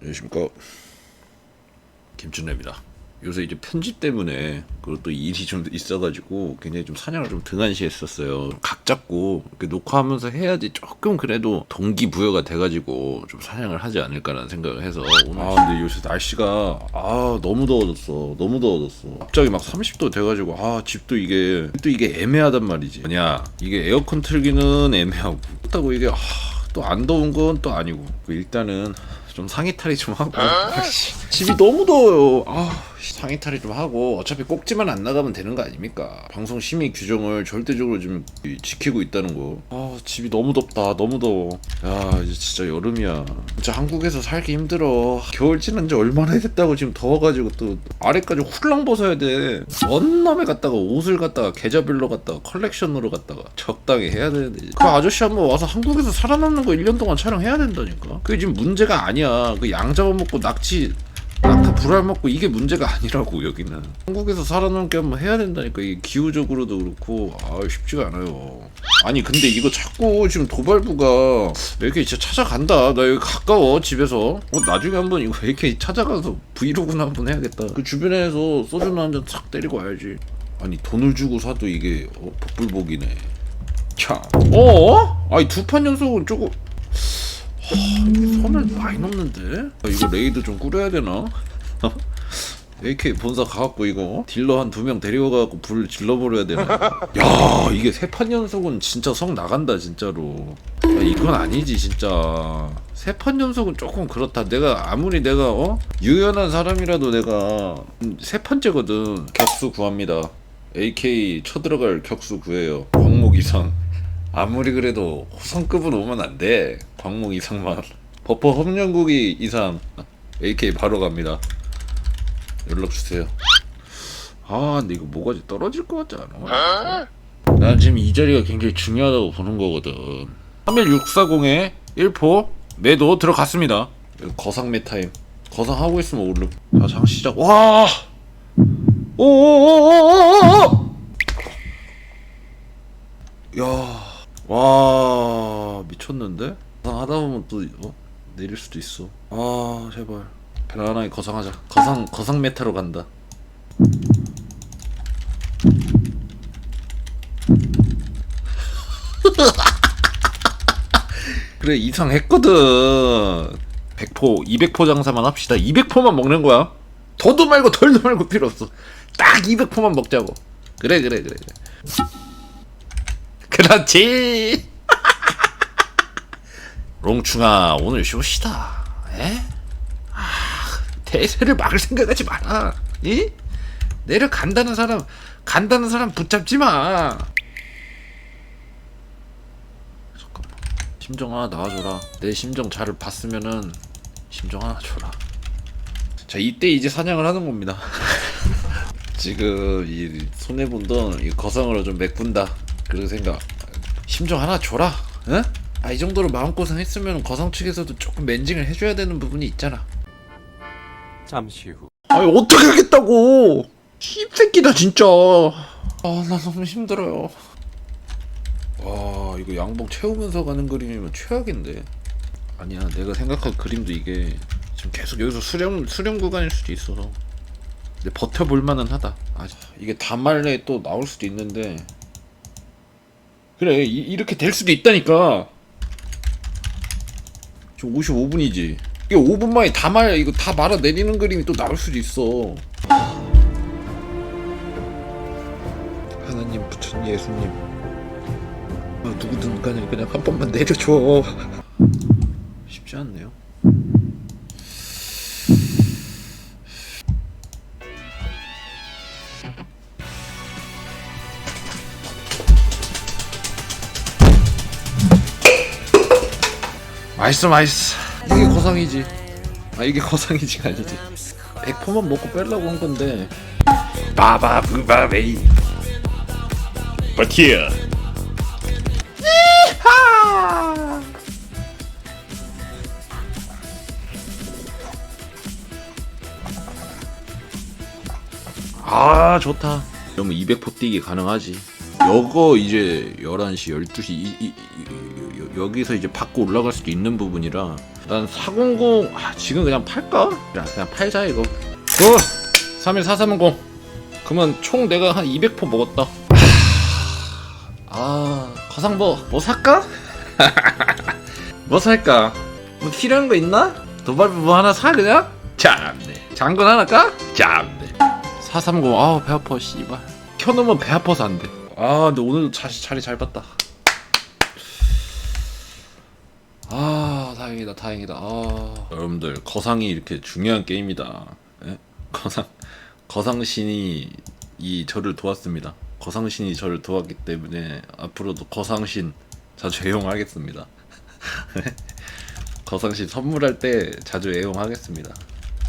안녕하십니까. 김준래입니다. 요새 이제 편집 때문에 그것도 일이 좀 있어가지고 굉장히 좀 사냥을 좀 등한시 했었어요. 각 잡고 이렇게 녹화하면서 해야지 조금 그래도 동기부여가 돼가지고 좀 사냥을 하지 않을까라는 생각을 해서 오늘 아 근데 요새 날씨가 아 너무 더워졌어. 너무 더워졌어. 갑자기 막 30도 돼가지고 아 집도 이게 또 이게 애매하단 말이지. 뭐냐 이게 에어컨 틀기는 애매하고 그렇다고 이게 아, 또 안 더운 건 또 아니고. 일단은 좀 상의 탈의 좀 하고. 아이씨, 집이 너무 더워요. 아. 씨, 상의 탈의 좀 하고 어차피 꼭지만 안 나가면 되는 거 아닙니까? 방송 심의 규정을 절대적으로 좀 지키고 있다는 거 아 집이 너무 덥다. 너무 더워. 야 이제 진짜 여름이야. 진짜 한국에서 살기 힘들어. 겨울 지난 지 얼마나 됐다고 지금 더워가지고 또 아래까지 훌렁 벗어야 돼. 원남에 갔다가 옷을 갖다가 계좌별로 갖다가 컬렉션으로 갖다가 적당히 해야 되는데. 그 아저씨 한번 와서 한국에서 살아남는 거 1년 동안 촬영해야 된다니까? 그게 지금 문제가 아니야. 그 양 잡아먹고 낙지 불알 먹고 이게 문제가 아니라고 여기는. 한국에서 살아남게 한번 해야 된다니까. 이게 기후적으로도 그렇고. 아 쉽지가 않아요. 아니 근데 이거 자꾸 지금 도발부가 왜 이렇게 진짜 찾아간다. 나 여기 가까워 집에서. 어, 나중에 한번 이거 왜 이렇게 찾아가서 브이로그나 한번 해야겠다. 그 주변에서 소주나 한 잔 싹 때리고 와야지. 아니 돈을 주고 사도 이게 어, 복불복이네. 참 어? 아니 두 판 연속은 조금 하, 이게 선을 많이 넘는데? 아, 이거 레이드 좀 꾸려야 되나? 어? AK 본사 가갖고 이거 딜러 한 두 명 데려가갖고 불 질러버려야 되나? 야 이게 세 판 연속은 진짜 성 나간다 진짜로 야, 이건 아니지 진짜 세 판 연속은 조금 그렇다 내가 아무리 내가 어? 유연한 사람이라도 내가 음, 세 판째거든 격수 구합니다 AK 쳐들어갈 격수 구해요 광목 이상 아무리 그래도 호성급은 오면 안 돼. 광목 이상만. 버퍼 험령국이 이상. AK 바로 갑니다. 연락 주세요. 아, 근데 이거 뭐가지 떨어질 것 같지 않아? 난 지금 이 자리가 굉장히 중요하다고 보는 거거든. 31640에 1포 매도 들어갔습니다. 거상 메타임. 거상 하고 있으면 오름. 자, 장 시작. 와! 오오오오오오오! 야. 와 미쳤는데? 하다 보면 또 어? 내릴 수도 있어. 아 제발 편안하게 거상하자. 거상 거상 메타로 간다. 그래 이상했거든. 100포, 200포 장사만 합시다. 200포만 먹는 거야. 더도 말고 덜도 말고 필요 없어. 딱 200포만 먹자고. 그래 그래 그래. 그렇지. 롱충아 오늘 쇼시다. 에? 아, 대세를 막을 생각하지 마라. 이? 내려간다는 사람 간다는 사람 붙잡지 마. 잠깐만. 심정 하나 나와줘라. 내 심정 잘 봤으면은 심정 하나 줘라. 자 이때 이제 사냥을 하는 겁니다. 지금 이 손해 본 돈 이 거성으로 좀 메꾼다. 그런 생각. 심정 하나 줘라. 응? 아, 이 정도로 마음고생 했으면 거성 측에서도 조금 맨징을 해줘야 되는 부분이 있잖아. 잠시 후. 아니, 어떻게 하겠다고! 씹새끼다, 진짜. 아, 나 너무 힘들어요. 와, 이거 양복 채우면서 가는 그림이면 최악인데. 아니야, 내가 생각한 그림도 이게 지금 계속 여기서 수령, 수령 구간일 수도 있어서. 근데 버텨볼 만은 하다. 아, 이게 단말에 또 나올 수도 있는데. 그래 이, 렇게 될 수도 있다니까 지금 55분이지 이게 5분 만에 다 말 이거 다 말아 내리는 그림이 또 나올 수도 있어. 하나님 부처님 예수님. 아, 누구든 간에 그냥 한 번만 내려줘. 쉽지 않네요. 맛있어 맛있어 이게 거상이지. 아 이게 거상이지가 아니지. 100%만 먹고 빼려고 한 건데. 바바 부바베이. 버티어. 이하! 아 좋다. 그러면 200포 뛰기 가능하지. 여거 이제 11시 12시 이, 이, 이, 이, 여기서 이제 받고 올라갈 수도 있는 부분이라 난 400 아, 지금 그냥 팔까? 야 그냥 팔자 이거 어! 31430 그러면 총 내가 한 200포 먹었다 아 거상보 뭐 살까? 뭐 살까? 뭐 필요한 거 있나? 도발부 뭐 하나 사 그냥? 참네 장군 하나 까? 참네 430 아우 배 아파 씨발 켜놓으면 배 아파서 안돼 아 근데 오늘 자, 자리 잘 봤다 다행이다 다행이다. 아. 여러분들 거상이 이렇게 중요한 게임이다. 예? 거상 거상신이 이 저를 도왔습니다. 거상신이 저를 도왔기 때문에 앞으로도 거상신 자주 애용하겠습니다. 거상신 선물할 때 자주 애용하겠습니다